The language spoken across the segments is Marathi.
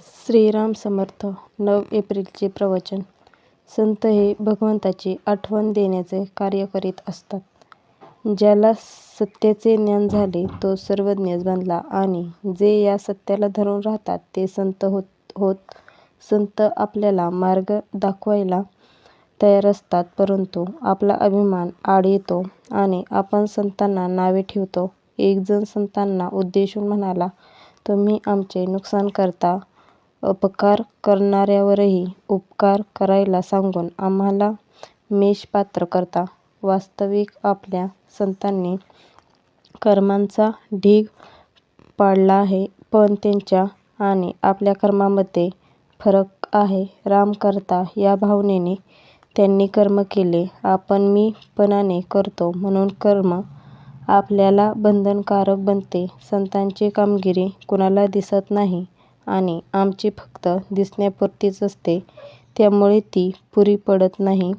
श्रीराम समर्थ नऊ एप्रिलचे प्रवचन संत हे भगवंताची आठवण देण्याचे कार्य करीत असतात. ज्याला सत्याचे ज्ञान झाले तो सर्वज्ञ बनला आणि जे या सत्याला धरून राहतात ते संत होत. होत संत आपल्याला मार्ग दाखवायला तयार असतात परंतु आपला अभिमान आड येतो आणि आपण संतांना नावे ठेवतो. एकजण संतांना उद्देशून म्हणाला, तुम्ही आमचे नुकसान करता, अपकार करणाऱ्यावरही उपकार करायला सांगून आम्हाला मेषपात्र करता. वास्तविक आपल्या संतांनी कर्मांचा ढीग पाडला आहे पण त्यांच्या आणि आपल्या कर्मांमध्ये फरक आहे. राम करता या भावनेने त्यांनी कर्म केले. आपण मी पणाने करतो म्हणून कर्म आपल्याला बंधनकारक बनते. संतांची कामगिरी कुणाला दिसत नाही आणि आमची फक्त दिसण्यापुरतीच असते त्यामुळे ती पुरी पडत नाही.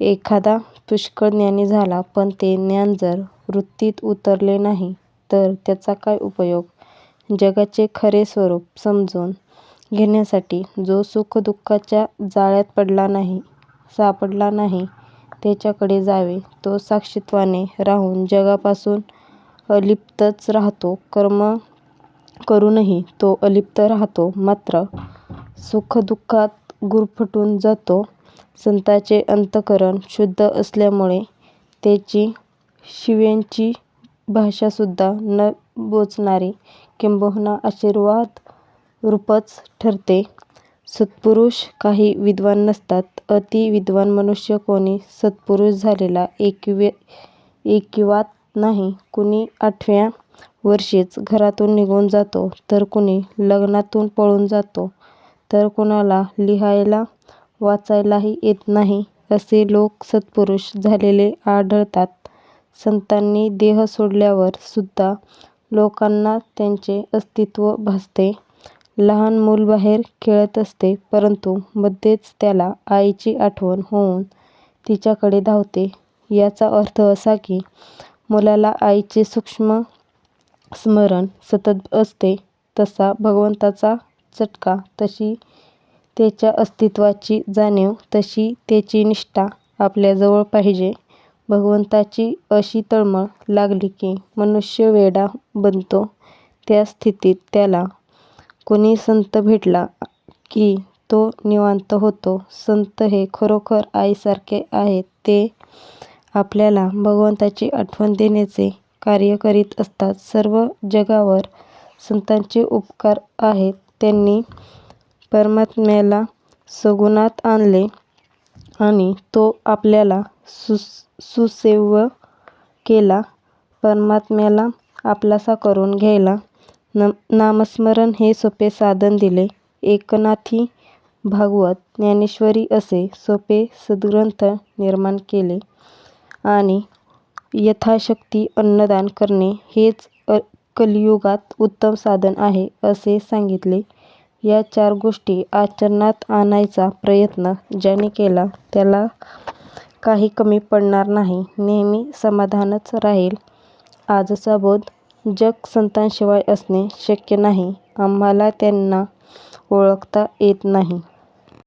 एखादा पुष्कळ ज्ञानी झाला पण ते ज्ञान जर वृत्तीत उतरले नाही तर त्याचा काय उपयोग? जगाचे खरे स्वरूप समजून घेण्यासाठी जो सुखदुःखाच्या जाळ्यात पडला नाही सापडला नाही त्याच्याकडे जावे. तो साक्षीत्वाने राहून जगापासून अलिप्तच राहतो. कर्म करूनही तो अलिप्त राहतो मात्र सुखदुःखात गुरफटून जातो. संतांचे अंतःकरण शुद्ध असल्यामुळे त्यांची शिव्यांची भाषासुद्धा न बोचणारी किंबहुना आशीर्वादरूपच ठरते. सत्पुरुष काही विद्वान नसतात. अति विद्वान मनुष्य कोणी सत्पुरुष झालेला ऐकिवात नाही. कुणी आठव्या वर्षीच घरातून निघून जातो तर कुणी लग्नातून पळून जातो तर कुणाला लिहायला वाचायलाही येत नाही असे लोक सत्पुरुष झालेले आढळतात. संतांनी देह सोडल्यावर सुद्धा लोकांना त्यांचे अस्तित्व भासते. लहान मूल बाहेर खेळत असते परंतु मध्येच त्याला आईची आठवण होऊन तिच्याकडे धावते. याचा अर्थ असा की मुलाला आईचे सूक्ष्म स्मरण सतत असते. तसा भगवंताचा चटका, तशी त्याच्या अस्तित्वाची जाणीव, तशी त्याची निष्ठा आपल्याजवळ पाहिजे. भगवंताची अशी तळमळ लागली की मनुष्य वेडा बनतो. त्या स्थितीत त्याला कोणी संत भेटला की तो निवांत होतो. संत हे खरोखर आईसारखे आहेत. ते आपल्याला भगवंताची आठवण देण्याचे कार्य करीत असतात. सर्व जगावर संतांचे उपकार आहेत. त्यांनी परमात्म्याला सगुणात आणले आणि तो आपल्याला सुसेव्य केला. परमात्म्याला आपलासा करून घ्यायला नामस्मरण हे सोपे साधन दिले. एकनाथी भागवत, ज्ञानेश्वरी असे सोपे सद्ग्रंथ निर्माण केले आणि यथाशक्ती अन्नदान करणे हेच कलियुगात उत्तम साधन आहे असे सांगितले. या चार गोष्टी आचरणात आणायचा प्रयत्न ज्याने केला त्याला काही कमी पडणार नाही. नेहमी समाधानच राहील. आजचा बोध जग संतांशिवाय असणे शक्य नाही. आम्हाला त्यांना ओळखता येत नाही.